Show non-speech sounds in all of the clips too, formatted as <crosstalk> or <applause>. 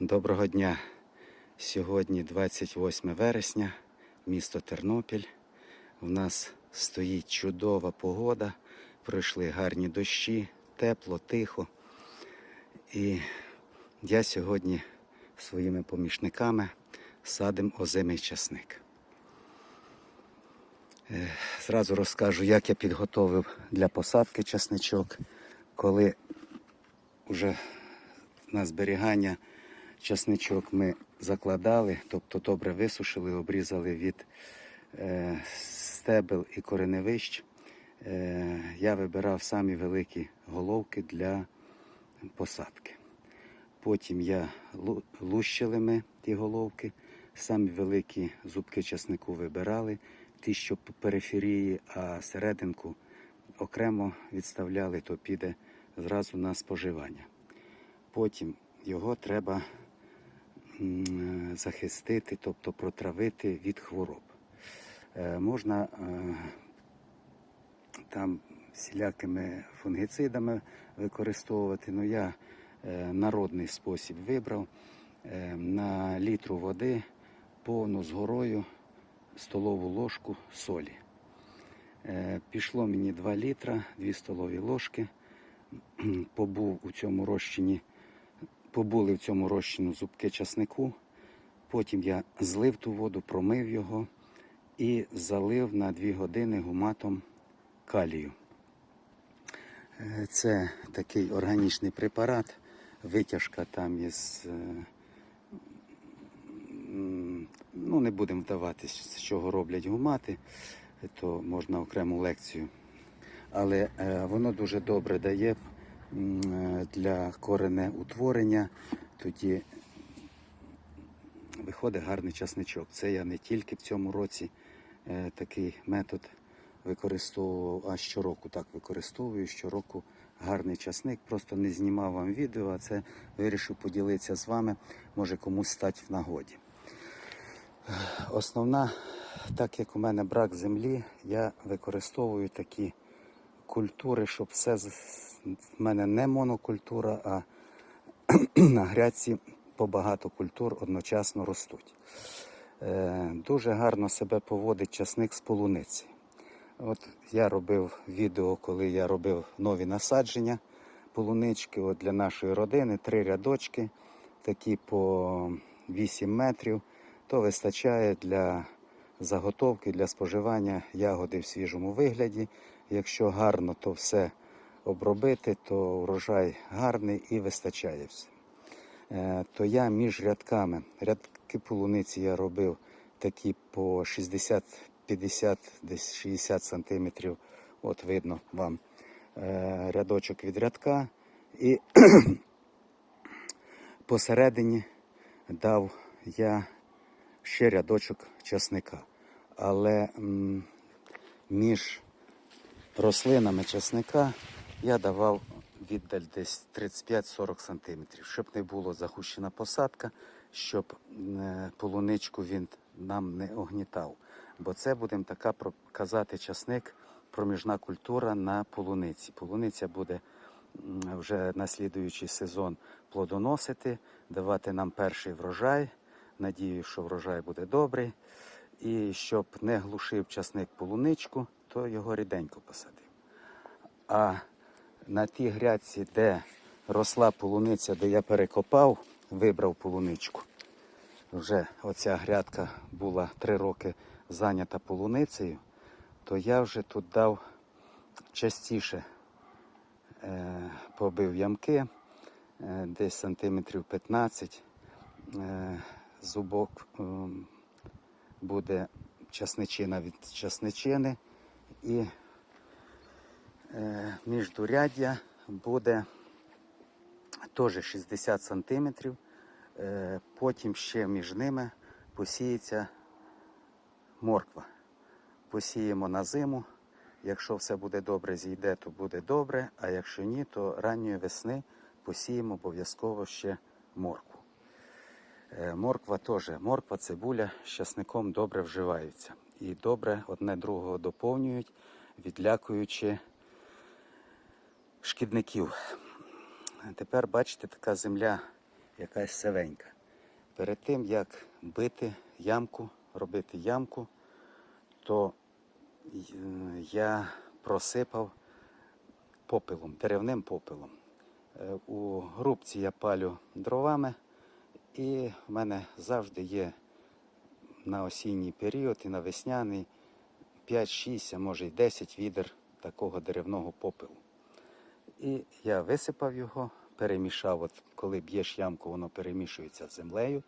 Доброго дня. Сьогодні 28 вересня, місто Тернопіль. У нас стоїть чудова погода, пройшли гарні дощі, тепло, тихо. І я сьогодні своїми помічниками садим озимий часник. Е, Зразу розкажу, як я підготовив для посадки часничок, коли вже на зберігання часничок ми закладали, тобто добре висушили, обрізали від е, стебел і кореневищ. Е, я вибирав самі великі головки для посадки. Потім я лущили ми ті головки, самі великі зубки часнику вибирали, ті, що по периферії, а серединку окремо відставляли, то піде зразу на споживання. Потім його треба захистити, тобто протравити від хвороб. Е, можна е, там всілякими фунгіцидами використовувати. Ну я е, народний спосіб вибрав Е, на літру води повну з горою столову ложку солі. Е, Пішло мені 2 літра, 2 столові ложки. Побув у цьому розчині, побули в цьому розчину зубки часнику. Потім я злив ту воду, промив його і залив на 2 години гуматом калію. Е, Це такий органічний препарат, витяжка там із. е, Ну, не будемо вдаватись, з чого роблять гумати, то можна окрему лекцію. Але е, воно дуже добре дає для корене утворення. Тоді виходить гарний часничок. Це я не тільки в цьому році е, такий метод використовував, а щороку так використовую. Щороку гарний часник. Просто не знімав вам відео, а це вирішив поділитися з вами. Може комусь стати в нагоді. Основна, так як у мене брак землі, я використовую такі культури, щоб все в мене не монокультура, а <clears throat> на грядці по багато культур одночасно ростуть. Е, дуже гарно себе поводить часник з полуниці. От я робив відео, коли я робив нові насадження полунички от для нашої родини, три рядочки, такі по 8 метрів. То вистачає для заготовки, для споживання ягоди в свіжому вигляді. Якщо гарно то все обробити, то врожай гарний і вистачає все. То я між рядками, рядки полуниці я робив такі по 60, 50, десь 60 сантиметрів. От видно вам е, рядочок від рядка. І <clears throat> посередині дав я ще рядочок часника. Але між рослинами часника я давав віддаль десь 35-40 сантиметрів, щоб не було загущена посадка, щоб е, полуничку він нам не огнітав. Бо це будемо така казати часник, проміжна культура на полуниці. Полуниця буде вже на слідуючий сезон плодоносити, давати нам перший врожай. Надію, що врожай буде добрий. І щоб не глушив часник полуничку, то його ріденько посадив. А на тій грядці, де росла полуниця, де я перекопав, вибрав полуничку. Вже оця грядка була три роки зайнята полуницею, то я вже тут дав частіше е, побив ямки, е, десь сантиметрів 15. Е, зубок е, буде часничина від часничини і е, міждуряддя буде теж 60 сантиметрів. Е, потім ще між ними посіється морква. Посіємо на зиму. Якщо все буде добре, зійде, то буде добре, а якщо ні, то ранньої весни посіємо обов'язково ще моркву. Е, Морква теж, морква, цибуля з часником добре вживаються. І добре одне другого доповнюють, відлякуючи шкідників. Тепер бачите, така земля якась сивенька. Перед тим, як бити ямку, робити ямку, то е, я просипав попелом, деревним попелом. Е, У грубці я палю дровами, і в мене завжди є на осінній період і на весняний 5-6, а може й 10 відер такого деревного попелу. І я висипав його, перемішав, от коли б'єш ямку, воно перемішується з землею.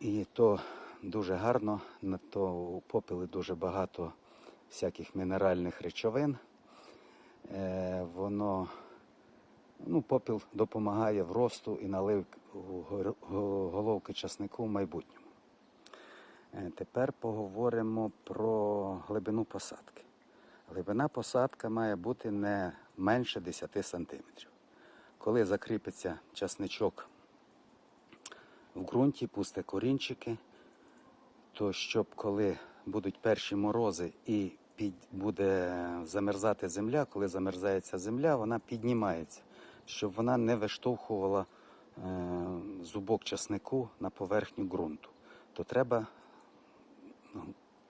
І то дуже гарно, на то у попелі дуже багато всяких мінеральних речовин. Е, воно, ну, попіл допомагає в росту і налив головки часнику в майбутньому. Е, Тепер поговоримо про глибину посадки. Глибина посадка має бути не менше 10 см. Коли закріпиться часничок в ґрунті, пусте корінчики, то щоб коли будуть перші морози і під, буде замерзати земля, коли замерзається земля, вона піднімається, щоб вона не виштовхувала е, зубок часнику на поверхню ґрунту. То треба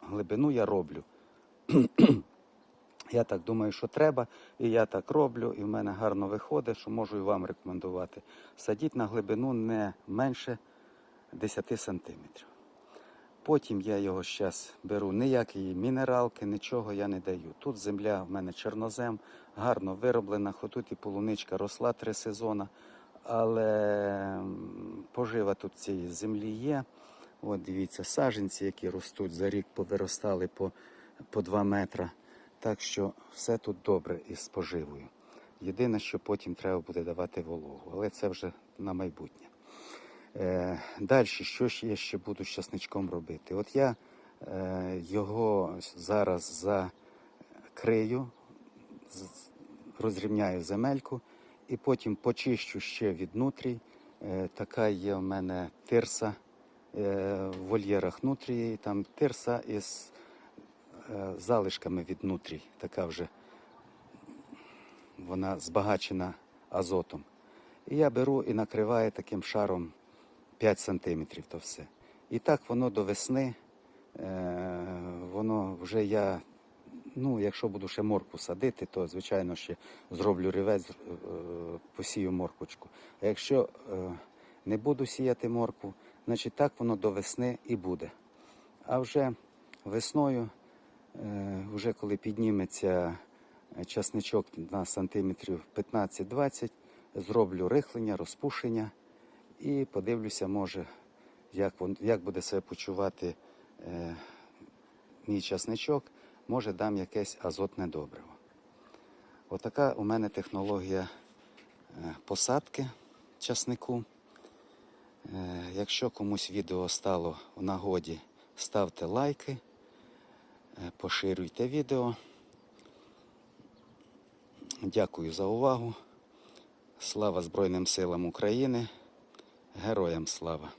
глибину я роблю. <clears throat> Я так думаю, що треба, і я так роблю, і в мене гарно виходить, що можу і вам рекомендувати. Садіть на глибину не менше 10 сантиметрів. Потім я його зараз беру ніякої мінералки, нічого я не даю. Тут земля в мене чорнозем, гарно вироблена, хоч тут і полуничка росла три сезони, але пожива тут цієї землі є. От дивіться, саженці, які ростуть за рік, повиростали по, по 2 метри. Так що все тут добре із поживою. Єдине, що потім треба буде давати вологу, але це вже на майбутнє. Е, Далі, що ж я ще буду з часничком робити? От я е, його зараз закрию, розрівняю земельку і потім почищу ще від нутрій. Е, така є в мене тирса в вольєрах нутрії, там тирса із е, залишками від нутрій, така вже вона збагачена азотом. І я беру і накриваю таким шаром 5 сантиметрів то все. І так воно до весни, е, воно вже я, ну, якщо буду ще морку садити, то звичайно ще зроблю рівець, е, посію морквочку. А якщо е, не буду сіяти моркву, значить так воно до весни і буде. А вже весною, е, вже коли підніметься е, часничок на сантиметрів 15-20, зроблю рихлення, розпушення і подивлюся, може, як, як буде себе почувати е, мій часничок, може дам якесь азотне добриво. Отака у мене технологія е, посадки часнику. Е, Якщо комусь відео стало в нагоді, ставте лайки, е, поширюйте відео. Дякую за увагу. Слава Збройним силам України. Героям слава!